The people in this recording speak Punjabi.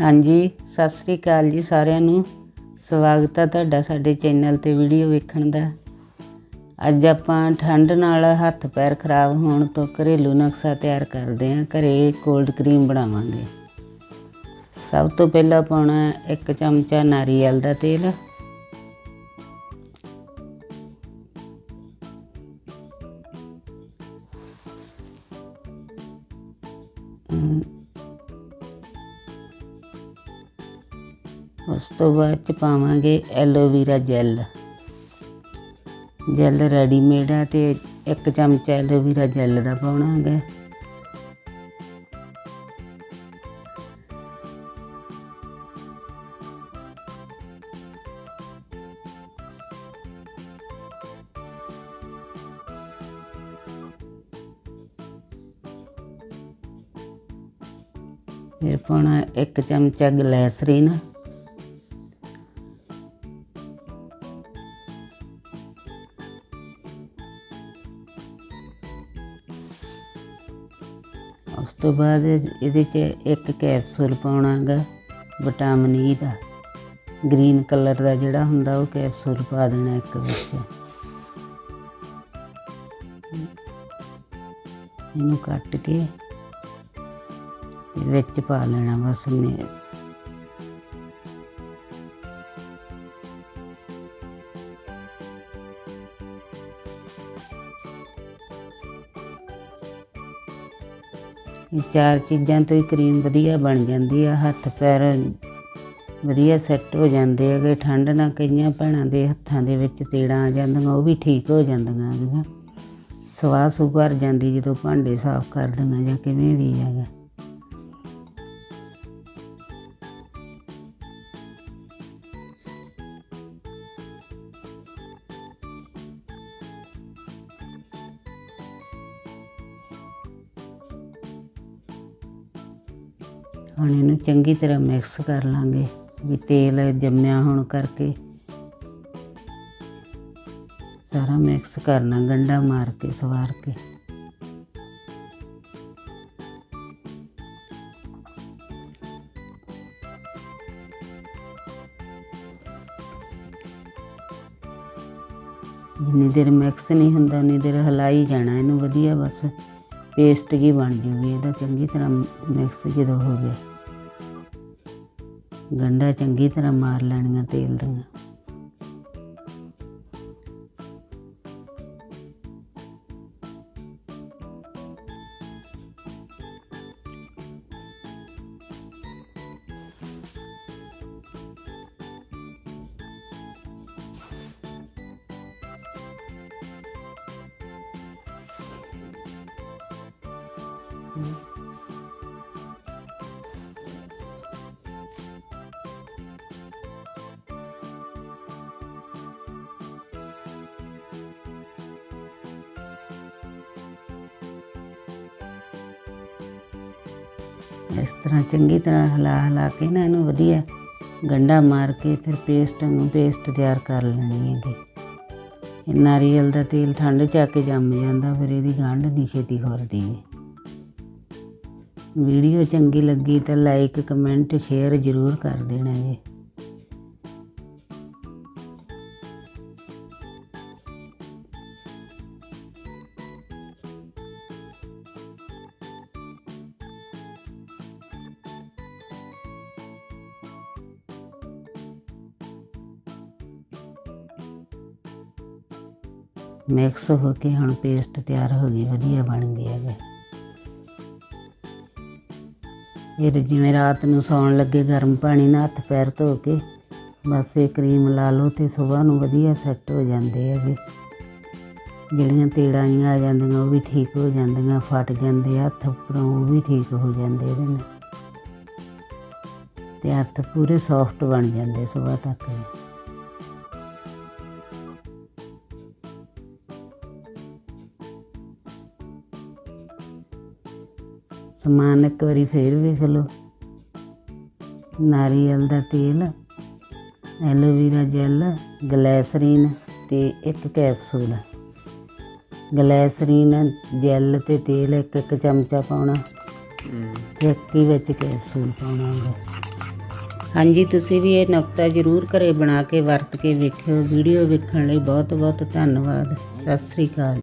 ਹਾਂਜੀ ਸਤਿ ਸ੍ਰੀ ਅਕਾਲ ਜੀ ਸਾਰਿਆਂ ਨੂੰ। ਸਵਾਗਤ ਹੈ ਤੁਹਾਡਾ ਸਾਡੇ ਚੈਨਲ ਤੇ ਵੀਡੀਓ ਵੇਖਣ ਦਾ। ਅੱਜ ਆਪਾਂ ਠੰਡ ਨਾਲ ਹੱਥ ਪੈਰ ਖਰਾਬ ਹੋਣ ਤੋਂ ਘਰੇਲੂ ਨਕਸ਼ਾ ਤਿਆਰ ਕਰਦੇ ਹਾਂ। ਘਰੇ ਕੋਲਡ ਕਰੀਮ ਬਣਾਵਾਂਗੇ। ਸਭ ਤੋਂ ਪਹਿਲਾਂ ਪਾਉਣਾ ਹੈ ਇੱਕ ਚਮਚਾ ਨਾਰੀਅਲ ਦਾ ਤੇਲ। ਅਮ, ਉਸ ਤੋਂ ਬਾਅਦ ਚ ਪਾਵਾਂਗੇ ਐਲੋਵੀਰਾ ਜੈਲ ਜੈਲ ਰੈਡੀਮੇਡ ਆ ਤੇ ਇੱਕ ਚਮਚਾ ਐਲੋਵੀਰਾ ਜੈਲ ਦਾ ਪਾਉਣਾ ਹੈਗਾ। ਫਿਰ ਪਾਉਣਾ ਇੱਕ ਚਮਚਾ ਗਲੈਸਰੀਨ ਉਸ ਤੋਂ ਬਾਅਦ ਇਹਦੇ 'ਚ ਇੱਕ ਕੈਪਸੂਲ ਪਾਉਣਾਗਾ ਵਿਟਾਮਿਨ ਈ ਦਾ। ਗ੍ਰੀਨ ਕਲਰ ਦਾ ਜਿਹੜਾ ਹੁੰਦਾ, ਉਹ ਕੈਪਸੂਲ ਪਾ ਦੇਣਾ ਇੱਕ ਵਿੱਚ। ਇਹਨੂੰ ਕੱਟ ਕੇ ਵਿੱਚ ਪਾ ਲੈਣਾ ਬਸ ਨੇ ਚਾਰ ਚੀਜ਼ਾਂ ਤੋਂ ਹੀ ਕਰੀਮ ਵਧੀਆ ਬਣ ਜਾਂਦੀ ਆ, ਹੱਥ ਪੈਰ ਵਧੀਆ ਸੈੱਟ ਹੋ ਜਾਂਦੇ ਹੈਗੇ, ਠੰਡ ਨਾਲ ਕਈਆਂ ਭੈਣਾਂ ਦੇ ਹੱਥਾਂ ਦੇ ਵਿੱਚ ਤੇੜਾਂ ਆ ਜਾਂਦੀਆਂ, ਉਹ ਵੀ ਠੀਕ ਹੋ ਜਾਂਦੀਆਂ ਹੈਗੀਆਂ। ਸਵਾਹ ਸੁਭਰ ਜਾਂਦੀ ਜਦੋਂ ਭਾਂਡੇ ਸਾਫ਼ ਕਰਦੀਆਂ ਜਾਂ ਕਿਵੇਂ ਵੀ ਹੈਗਾ। ਹੁਣ ਇਹਨੂੰ ਚੰਗੀ ਤਰ੍ਹਾਂ ਮਿਕਸ ਕਰ ਲਾਂਗੇ, ਵੀ ਤੇਲ ਜੰਮਿਆ ਹੋਣ ਕਰਕੇ। ਸਾਰਾ ਮਿਕਸ ਕਰਨਾ ਗੰਡਾ ਮਾਰ ਕੇ, ਸਵਾਰ ਕੇ। ਜਿੰਨੀ ਦੇਰ ਮਿਕਸ ਨਹੀਂ ਹੁੰਦਾ, ਉਨੀ ਦੇਰ ਹਲਾਈ ਜਾਣਾ, ਇਹਨੂੰ ਵਧੀਆ ਬਸ। ਪੇਸਟ ਜੀ ਬਣ ਜੂਗੀ ਇਹਦਾ ਚੰਗੀ ਤਰ੍ਹਾਂ ਮਿਕਸ ਜਦੋਂ ਹੋ ਗਿਆ। ਗੰਡਾ ਚੰਗੀ ਤਰ੍ਹਾਂ ਮਾਰ ਲੈਣੀਆਂ ਤੇਲ ਦੀਆਂ। ਇਸ ਤਰ੍ਹਾਂ ਚੰਗੀ ਤਰ੍ਹਾਂ ਹਿਲਾ ਹਿਲਾ ਕੇ ਨਾ ਇਹਨੂੰ ਵਧੀਆ ਗੰਡਾ ਮਾਰ ਕੇ ਫਿਰ ਪੇਸਟ ਨੂੰ ਪੇਸਟ ਤਿਆਰ ਕਰ ਲੈਣੀ ਹੈਗੀ ਇਹ ਨਾਰੀਅਲ ਦਾ ਤੇਲ ਠੰਡ ਚ ਆ ਕੇ ਜੰਮ ਜਾਂਦਾ, ਫਿਰ ਇਹਦੀ ਗੰਢ ਨਹੀਂ ਛੇਤੀ ਖੁਰਦੀ। ਵੀਡੀਓ ਚੰਗੀ ਲੱਗੀ ਤਾਂ ਲਾਈਕ ਕਮੈਂਟ ਸ਼ੇਅਰ ਜ਼ਰੂਰ ਕਰ ਦੇਣਾ ਜੀ। ਮਿਕਸ ਹੋ ਕੇ ਹੁਣ ਪੇਸਟ ਤਿਆਰ ਹੋ ਗਈ, ਵਧੀਆ ਬਣ ਗਿਆ ਹੈਗਾ। ਫਿਰ ਜਿਵੇਂ ਰਾਤ ਨੂੰ ਸੌਣ ਲੱਗੇ, ਗਰਮ ਪਾਣੀ ਨਾਲ ਹੱਥ ਪੈਰ ਧੋ ਕੇ, ਬਸ ਇਹ ਕਰੀਮ ਲਾ ਲਓ ਤੇ ਸਵੇਰ ਨੂੰ ਵਧੀਆ ਸੈੱਟ ਹੋ ਜਾਂਦੇ ਹੈਗੇ। ਜਿਹੜੀਆਂ ਤੇੜਾਂ ਜਿਹੀਆਂ ਆ ਜਾਂਦੀਆਂ, ਉਹ ਵੀ ਠੀਕ ਹੋ ਜਾਂਦੀਆਂ, ਫਟ ਜਾਂਦੇ ਹੱਥ ਉੱਪਰੋਂ ਉਹ ਵੀ ਠੀਕ ਹੋ ਜਾਂਦੇ ਇਹਦੇ ਨਾਲ ਤੇ ਹੱਥ ਪੂਰੇ ਸੌਫਟ ਬਣ ਜਾਂਦੇ ਸਵੇਰ ਤੱਕ। ਸਮਾਨ ਇੱਕ ਵਾਰੀ ਫੇਰ ਵੇਖ ਲਓ। ਨਾਰੀਅਲ ਦਾ ਤੇਲ, ਐਲੋਵੀਰਾ ਜੈਲ, ਗਲੈਸਰੀਨ ਤੇ ਇੱਕ ਕੈਪਸੂਲ। ਗਲੈਸਰੀਨ, ਜੈਲ ਤੇ ਤੇਲ ਇੱਕ ਇੱਕ ਚਮਚਾ ਪਾਉਣਾ। ਇੱਕ ਵਿੱਚ ਕੈਪਸੂਲ ਪਾਉਣਾ ਗਾ ਹਾਂਜੀ, ਤੁਸੀਂ ਵੀ ਇਹ ਨੁਕਤਾ ਜ਼ਰੂਰ ਘਰੇ ਬਣਾ ਕੇ ਵਰਤ ਕੇ ਵੇਖਿਓ। ਵੀਡੀਓ ਵੇਖਣ ਲਈ ਬਹੁਤ ਬਹੁਤ ਧੰਨਵਾਦ। ਸਤਿ ਸ੍ਰੀ ਅਕਾਲ।